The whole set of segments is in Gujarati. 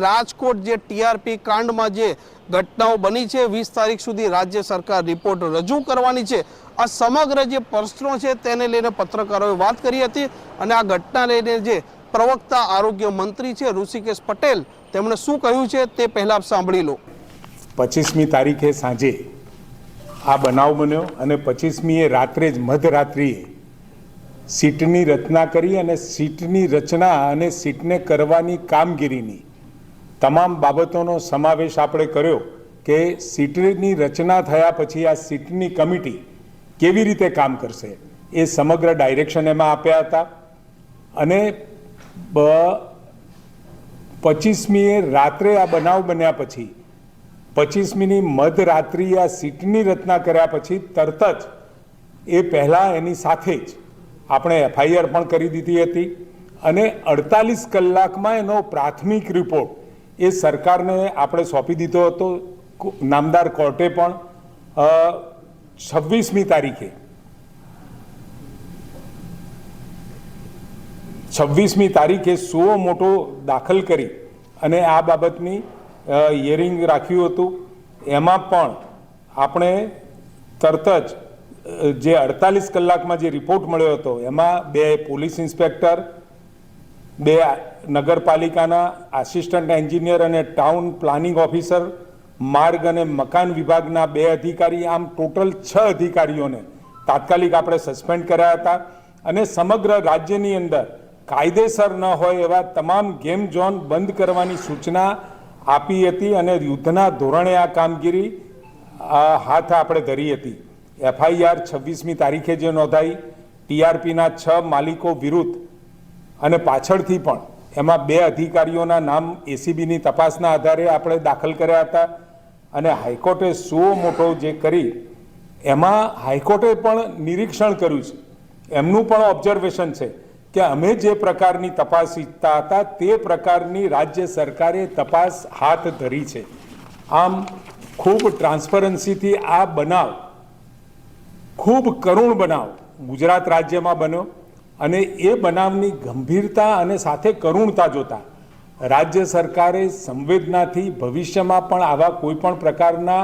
રાજકોટ જે ટીઆરપી કાંડમાં જે ઘટનાઓ બની છે, વીસ તારીખ સુધી રાજ્ય સરકાર રિપોર્ટ રજૂ કરવાની છે. આ સમગ્ર જે પ્રશ્નો છે તેને લઈને પત્રકારોએ વાત કરી હતી અને આ ઘટના લઈને જે પ્રવક્તા, આરોગ્ય મંત્રી છે ઋષિકેશ પટેલ તેમણે શું કહ્યું છે તે પહેલાં સાંભળી લો. પચીસમી તારીખે સાંજે આ બનાવ બન્યો અને પચીસમીએ રાત્રે જ મધરાત્રિએ સીટની રચના કરી અને સીટની રચના અને સીટને કરવાની કામગીરીની તમામ બાબતોનો સમાવેશ આપણે કર્યો કે સીટની રચના થયા પછી આ સીટની કમિટી કેવી રીતે કામ કરશે એ સમગ્ર ડાયરેક્શન એમાં આપ્યા હતા. અને પચીસમીએ રાત્રે આ બનાવ બન્યા પછી, પચીસમીની મધરાત્રિ આ સીટની રચના કર્યા પછી તરત જ એ પહેલાં એની સાથે જ આપણે એફઆઈઆર પણ કરી દીધી હતી. અને અડતાલીસ કલાકમાં એનો પ્રાથમિક રિપોર્ટ એ સરકારને આપણે સોંપી દીધો હતો. નામદાર કોર્ટે પણ છવ્વીસમી તારીખે. છવ્વીસમી તારીખે સુઓ મોટો દાખલ કરી અને આ બાબતની હિયરિંગ રાખ્યું હતું. એમાં પણ આપણે તરત જ જે અડતાલીસ કલાકમાં જે રિપોર્ટ મળ્યો હતો, એમાં બે પોલીસ ઇન્સ્પેક્ટર બે નગરપાલિકાના આસિસ્ટન્ટ એન્જિનિયર અને ટાઉન પ્લાનિંગ ઓફિસર, માર્ગ અને મકાન વિભાગના બે અધિકારી, આમ ટોટલ છ અધિકારીઓને તાત્કાલિક આપણે સસ્પેન્ડ કર્યા હતા અને સમગ્ર રાજ્યની અંદર કાયદેસર ન હોય એવા તમામ ગેમ ઝોન બંધ કરવાની સૂચના આપી હતી અને યુદ્ધના ધોરણે આ કામગીરી હાથ આપણે ધરી હતી. એફઆઈઆર છવ્વીસમી તારીખે જે નોંધાઈ, ટીઆરપીના છ માલિકો વિરુદ્ધ અને પાછળથી પણ એમાં બે અધિકારીઓના નામ એસીબીની તપાસના આધારે આપણે દાખલ કર્યા હતા. અને હાઈકોર્ટે સો મોટો જે કરી, એમાં હાઈકોર્ટે પણ નિરીક્ષણ કર્યું છે. એમનું પણ ઓબ્ઝર્વેશન છે કે અમે જે પ્રકારની તપાસ ઈચ્છતા હતા તે પ્રકારની રાજ્ય સરકારે તપાસ હાથ ધરી છે. આમ ખૂબ ટ્રાન્સપરન્સીથી આ બનાવ ખૂબ કરુણ બનાવ ગુજરાત રાજ્યમાં બન્યો. અને એ બનાવની ગંભીરતા અને સાથે કરુણતા જોતા રાજ્ય સરકારે સંવેદનાથી ભવિષ્યમાં પણ આવા કોઈ પણ પ્રકારના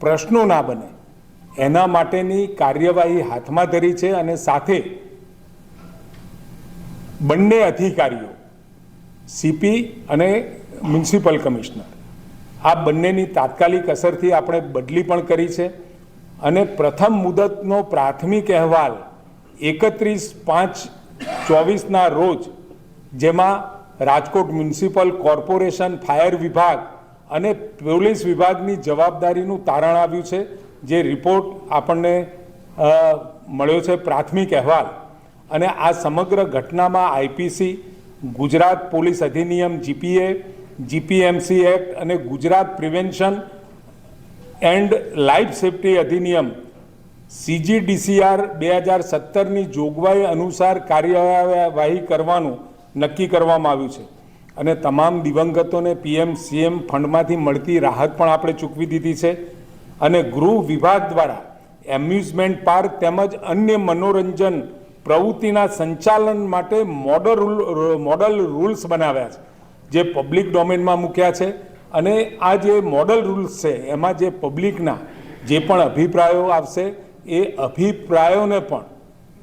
પ્રશ્નો ના બને. એના માટેની કાર્યવાહી હાથમાં ધરી છે અને સાથે બંને અધિકારીઓ, સીપી અને મ્યુનિસિપલ કમિશનર, આ બંનેની તાત્કાલિક અસરથી આપણે બદલી પણ કરી છે. અને પ્રથમ મુદતનો પ્રાથમિક અહેવાલ એકત્રીસ પાંચ ચોવીસના રોજ જેમાં રાજકોટ મ્યુનિસિપલ કોર્પોરેશન, ફાયર વિભાગ અને પોલીસ વિભાગની જવાબદારીનું તારણ આવ્યું છે. જે રિપોર્ટ આપણને મળ્યો છે પ્રાથમિક અહેવાલ. અને આ સમગ્ર ઘટનામાં આઈપીસી, ગુજરાત પોલીસ અધિનિયમ, જીપીએ, જીપીએમસી એક્ટ અને Gujarat prevention and life safety અધિનિયમ સીજીડીસીઆર બે હજાર સત્તરની જોગવાઈ અનુસાર કાર્યવાહી કરવાનું નક્કી કરવામાં આવ્યું છે. અને તમામ દિવંગતોને પીએમ, સીએમ ફંડમાંથી મળતી રાહત પણ આપણે ચૂકવી દીધી છે. અને ગૃહ વિભાગ દ્વારા એમ્યુઝમેન્ટ પાર્ક તેમજ અન્ય મનોરંજન પ્રવૃત્તિના સંચાલન માટે મોડલ મોડલ રૂલ્સ બનાવ્યા છે, જે પબ્લિક ડોમેનમાં મૂક્યા છે. અને આ જે મોડલ રૂલ્સ છે, એમાં જે પબ્લિકના જે પણ અભિપ્રાયો આવશે એ અભિપ્રાયોને પણ,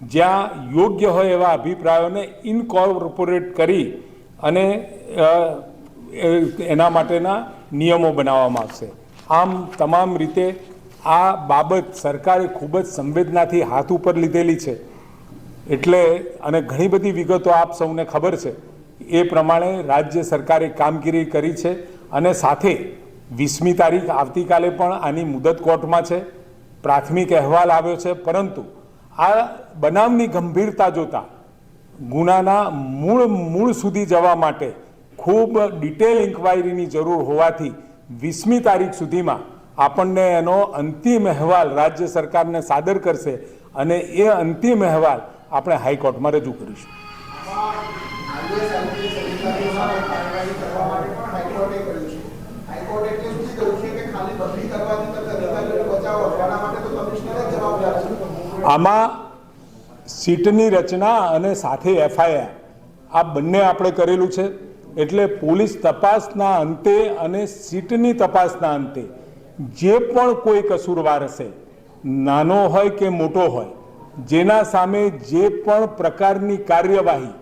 જ્યાં યોગ્ય હોય એવા અભિપ્રાયોને ઇનકોર્પોરેટ કરી અને એના માટેના નિયમો બનાવવામાં આવશે. આમ તમામ રીતે આ બાબત સરકારે ખૂબ જ સંવેદનાથી હાથ ઉપર લીધેલી છે. એટલે, અને ઘણી બધી વિગતો આપ સૌને ખબર છે. એ પ્રમાણે રાજ્ય સરકારે કામગીરી કરી છે અને સાથે વીસમી તારીખ આવતીકાલે પણ આની મુદત કોર્ટમાં છે. પ્રાથમિક અહેવાલ આવ્યો છે, પરંતુ આ બનાવની ગંભીરતા જોતા ગુનાના મૂળ મૂળ સુધી જવા માટે ખૂબ ડિટેલ ઇન્ક્વાયરીની જરૂર હોવાથી વીસમી તારીખ સુધીમાં આપણને એનો અંતિમ અહેવાલ રાજ્ય સરકારને સાદર કરશે અને એ અંતિમ અહેવાલ આપણે હાઈકોર્ટમાં રજૂ કરીશું. હાઈકોર્ટ એટલે શું કહ્યું છે કે ખાલી બદલી કરવાથી તમને અધિકારીઓને બચાવો એના માટે તો કમિશનર જ જવાબદાર છે આમાં સીટની રચના અને સાથે એફઆઈઆર આ બંને આપણે કરેલું છે. એટલે પોલીસ તપાસના અંતે અને સીટની તપાસના અંતે જે પણ કોઈ કસૂરવાર હશે, નાનો હોય કે મોટો હોય, જેના સામે જે પણ પ્રકારની કાર્યવાહી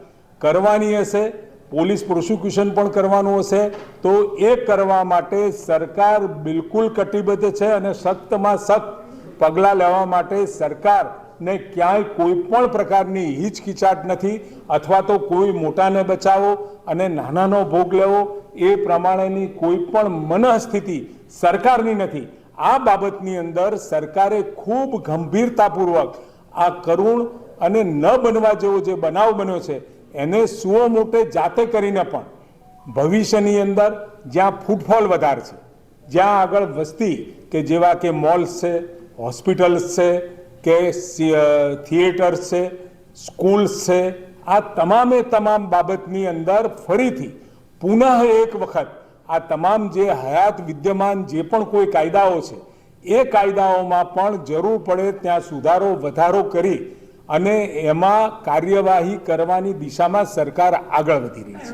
કરવાની હશે, પોલીસ પ્રોસિક્યુશન પણ કરવાનું હશે, તો એ કરવા માટે સરકાર બિલકુલ કટિબદ્ધ છે અને સખ્તમાં સખ્ત પગલાં લેવા માટે સરકારને ક્યાંય કોઈ પણ પ્રકારની હિચકિચાટ નથી અથવા તો કોઈ મોટાને બચાવો અને નાનાનો ભોગ લેવો એ પ્રમાણેની કોઈ પણ મનઃસ્થિતિ સરકારની નથી. આ બાબતની અંદર સરકારે ખૂબ ગંભીરતાપૂર્વક આ કરુણ અને ન બનવા જેવો જે બનાવ બન્યો છે, એને સુઓ મોટે જાતે કરીને પણ ભવિષ્યની અંદર જ્યાં ફૂટફોલ વધારે છે, જ્યાં આગળ વસ્તી કે જેવા કે મોલ્સ છે હોસ્પિટલ્સ છે કે થિયેટર્સ છે સ્કૂલ્સ છે, આ તમામે તમામ બાબતની અંદર ફરીથી પુનઃ એક વખત આ તમામ જે હયાત વિદ્યમાન જે પણ કોઈ કાયદાઓ છે, એ કાયદાઓમાં પણ જરૂર પડે ત્યાં સુધારો, વધારો કરી અને એમાં કાર્યવાહી કરવાની દિશામાં સરકાર આગળ વધી રહી છે.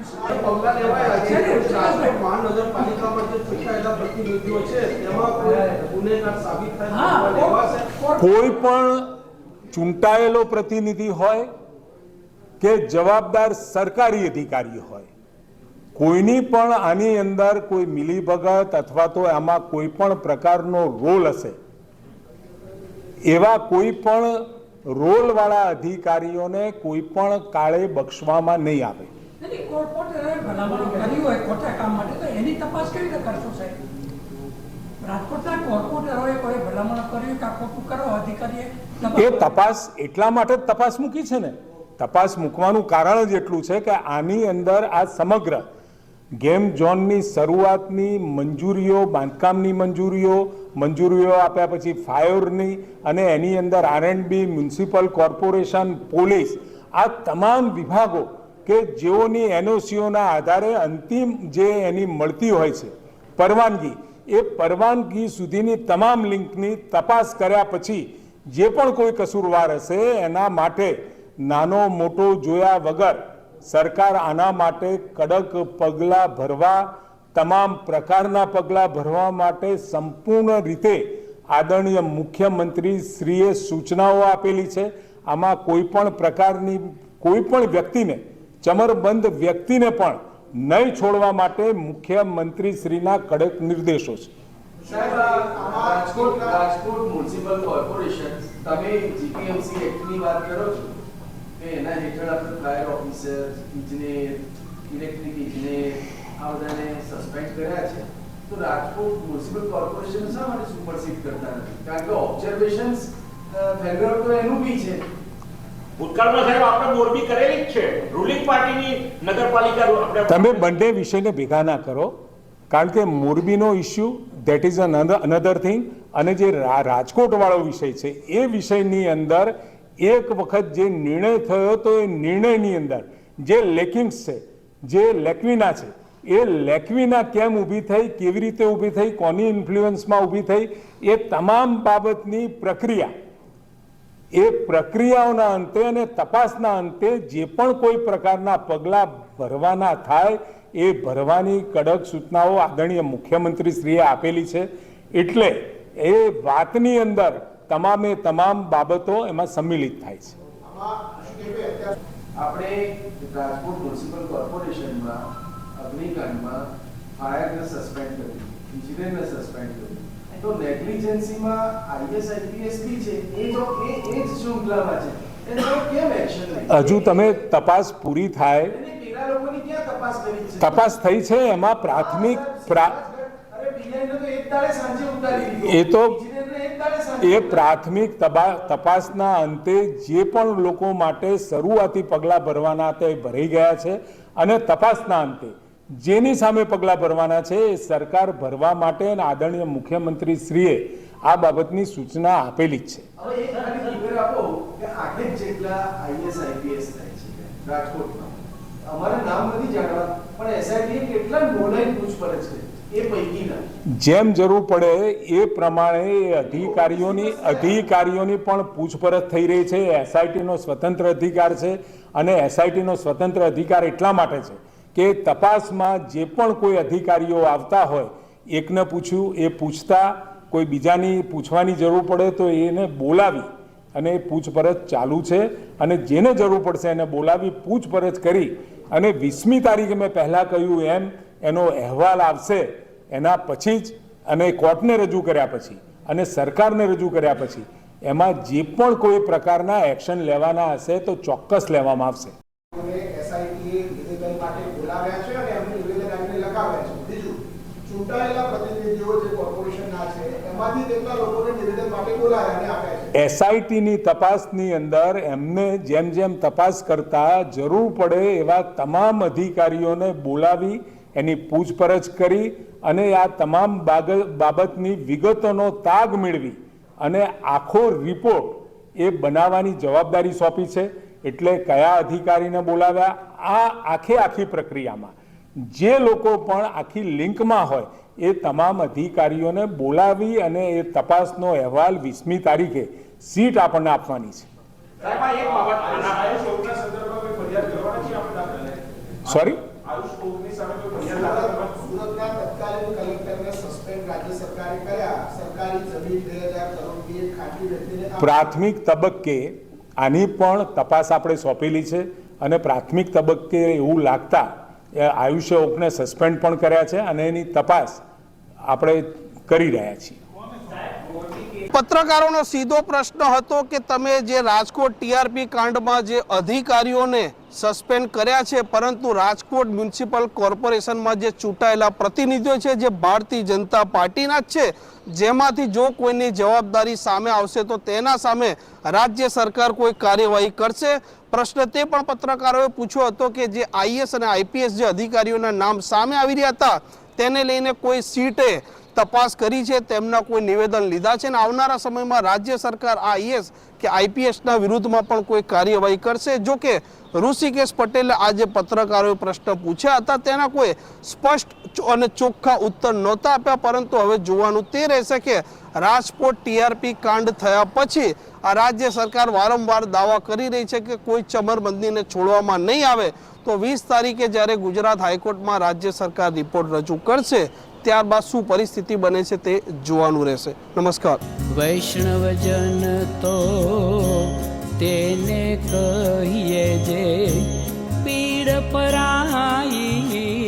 કોઈ પણ ચૂંટાયેલો પ્રતિનિધિ હોય કે જવાબદાર સરકારી અધિકારી હોય, કોઈની પણ આની અંદર કોઈ મિલીભગત અથવા તો આમાં કોઈ પણ પ્રકારનો રોલ હશે, એવા કોઈ પણ રોલવાળા અધિકારીઓને કોઈ પણ કાળે બક્ષવામાં નહીં આવે. એ તપાસ એટલા માટે જ તપાસ મૂકી છે ને. તપાસ મૂકવાનું કારણ જ એટલું છે કે આની અંદર આ સમગ્ર ગેમ ઝોનની શરૂઆતની મંજૂરીઓ, બાંધકામની મંજૂરીઓ મંજૂરીઓ આપ્યા પછી ફાયરની અને એની અંદર આરએનબી મ્યુનિસિપલ કોર્પોરેશન, પોલીસ, આ તમામ વિભાગો કે જેઓની એનઓસીઓના આધારે અંતિમ જે એની મળતી હોય છે, પરવાનગી, એ પરવાનગી સુધીની તમામ લિંકની તપાસ કર્યા પછી જે પણ કોઈ કસૂરવાર હશે એના માટે નાનો મોટો જોયા વગર સરકાર આના માટે કડક પગલાં ભરવા, તમામ પ્રકારના પગલાં ભરવા માટે સંપૂર્ણ રીતે આદરણીય મુખ્યમંત્રી શ્રીએ સૂચનાઓ આપેલી છે. આમાં કોઈ પણ પ્રકારની, કોઈ પણ વ્યક્તિને, ચમરબંધ વ્યક્તિને પણ નહીં છોડવા માટે મુખ્યમંત્રી શ્રીના કડક નિર્દેશો છે. રાજકોટ રાજકોટ મ્યુનિસિપલ કોર્પોરેશન તમે જીપીએમસી એક્ટની વાત કરો છો? કે એના હેઠળ આપણે ફાયર ઓફિસર ઇજનેર ઇલેક્ટ્રિક ઇજનેર આ બધાને સસ્પેન્ડ કર્યા છે તો રાજકોટ મ્યુનિસિપલ કોર્પોરેશન શા માટે સુપરસીડ કરતા નથી કારણ કે ઓબ્ઝર્વેશન્સ ફેગર તો એનું બી છે ભૂતકાળમાં સાહેબ આપણે મોરબી કરેલી જ છે રૂલિંગ પાર્ટીની નગરપાલિકા આપણે તમે બંને વિષયને ભેગા ના કરો કારણ કે મોરબીનો issue that is another thing અને જે રાજકોટવાળો વિષય છે. એ વિષયની અંદર એક વખત જે નિર્ણય થયો તો એ નિર્ણયની અંદર જે લેકિંગ્સ છે, જે લેકવિના છે, એ લેકવિના કેમ ઊભી થઈ, કેવી રીતે ઊભી થઈ, કોની ઇન્ફ્લુઅન્સમાં ઊભી થઈ, એ તમામ બાબતની પ્રક્રિયા, એ પ્રક્રિયાઓના અંતે અને તપાસના અંતે જે પણ કોઈ પ્રકારના પગલાં ભરવાના થાય, એ ભરવાની કડક સૂચનાઓ આદરણીય મુખ્યમંત્રી શ્રીએ આપેલી છે. એટલે એ વાતની અંદર તમામે તમામ બાબતો એમાં સંમિલિત થાય છે. આપણે રાજકોટ મ્યુનિસિપલ કોર્પોરેશનમાં અગ્નિકાંડમાં ફાયરને સસ્પેન્ડ કર્યું ઇજનેરને સસ્પેન્ડ કર્યું. તો નેગ્લિજન્સીમાં આઈએસ આઈપીએસ બી છે એ જો એ એ જ શૃંખલામાં છે એને તો કેમ એક્શન નહીં હજુ તમે તપાસ પૂરી થાય. તપાસ થઈ છે એમાં પ્રાથમિક એ તો એ પ્રાથમિક તપાસના અંતે જે પણ લોકો માટે શરૂઆતી પગલાં ભરવાના એ ભરાઈ ગયા છે અને તપાસના અંતે જેની સામે પગલાં ભરવાના છે એ સરકાર ભરવા માટે અને આદરણીય મુખ્યમંત્રી શ્રીએ આ બાબતની સૂચના આપેલી જ છે. રાજકોટમાં. નામ નથી જાણવા, પણ એસઆઈટી કેટલા નોંધાઈ પૂછપરછ કરી. જેમ જરૂર પડે એ પ્રમાણે એ અધિકારીઓની અધિકારીઓની પણ પૂછપરછ થઈ રહી છે. એસઆઈટીનો સ્વતંત્ર અધિકાર છે અને એસઆઈટીનો સ્વતંત્ર અધિકાર એટલા માટે છે કે તપાસમાં જે પણ કોઈ અધિકારીઓ આવતા હોય, એકને પૂછ્યું, એ પૂછતા, કોઈ બીજાની પૂછવાની જરૂર પડે તો એને બોલાવી અને પૂછપરછ ચાલુ છે અને જેને જરૂર પડશે એને બોલાવી, પૂછપરછ કરી અને વીસમી તારીખે મેં પહેલાં કહ્યું એમ એનો અહેવાલ આવશે એના પછી જ અને કોર્ટને રજૂ કર્યા પછી અને સરકારને રજૂ કર્યા પછી એમાં જે પણ કોઈ પ્રકારના એક્શન લેવાના હશે તો ચોક્કસ લેવામાં આવશે. એસઆઈટીની તપાસની અંદર એમને જેમ જેમ તપાસ કરતા જરૂર પડે એવા તમામ અધિકારીઓને બોલાવી એની પૂછપરછ કરી અને આ તમામ બાબતની વિગતોનો તાગ મેળવી અને આખો રિપોર્ટ એ બનાવવાની જવાબદારી સોંપી છે. એટલે કયા અધિકારીને બોલાવ્યા? આ આખે આખી પ્રક્રિયામાં. જે લોકો પણ આખી લિંકમાં હોય એ તમામ અધિકારીઓને બોલાવી અને એ તપાસનો અહેવાલ વીસમી તારીખે સીટ આપણને આપવાની છે. સાહેબ આ એક બાબત આના સોરી સુરતના તત્કાલીન કલેક્ટરને સસ્પેન્ડ રાજ્ય સરકારે કર્યા. સરકારી જમીન બે હજાર કરોડની એક ખાનગી વ્યક્તિને પ્રાથમિક તબક્કે આની પણ તપાસ આપણે સોંપેલી છે અને પ્રાથમિક તબક્કે એવું લાગતા એ આયુષ્ય ઓકને સસ્પેન્ડ પણ કર્યા છે અને એની તપાસ આપણે કરી રહ્યા છીએ. પત્રકારોનો સીધો પ્રશ્ન હતો કે તમે જે રાજકોટ ટીઆરપી કાંડમાં જે અધિકારીઓને સસ્પેન્ડ કર્યા છે, પરંતુ રાજકોટ મ્યુનિસિપલ કોર્પોરેશનમાં જે ચૂંટાયેલા પ્રતિનિધિઓ છે, જે ભારતીય જનતા પાર્ટીના જ છે, જેમાંથી જો કોઈની જવાબદારી સામે આવશે તો તેના સામે રાજ્ય સરકાર કોઈ કાર્યવાહી કરશે? પ્રશ્ન તે પણ પત્રકારોએ પૂછ્યો હતો કે જે આઈએસ અને આઈપીએસ જે અધિકારીઓના નામ સામે આવી રહ્યા હતા, તેને લઈને કોઈ સીટે તપાસ કરી છે, તેમના કોઈ નિવેદન લીધા છે અને આવનારા સમયમાં રાજ્ય સરકાર આઈએસ કે આઈપીએસના વિરુદ્ધમાં પણ કોઈ કાર્યવાહી કરશે? જો કે ઋષિકેશ પટેલે આજે પત્રકારોએ પ્રશ્ન પૂછ્યા હતા. તેના કોઈ સ્પષ્ટ અને ચોખ્ખા ઉત્તર નહોતા આપ્યા, પરંતુ હવે જોવાનું તે રહેશે કે રાજકોટ ટીઆરપી કાંડ થયા પછી આ રાજ્ય સરકાર વારંવાર દાવા કરી રહી છે કે કોઈ ચમરબંધીને છોડવામાં નહીં આવે. તો વીસ તારીખે જ્યારે ગુજરાત હાઈકોર્ટમાં રાજ્ય સરકાર રિપોર્ટ રજૂ કરશે ત્યારબાદ શું પરિસ્થિતિ બને છે તે જોવાનું રહેશે. નમસ્કાર. વૈષ્ણવજન તો તેને કહીએ જે પીડ પરાઈ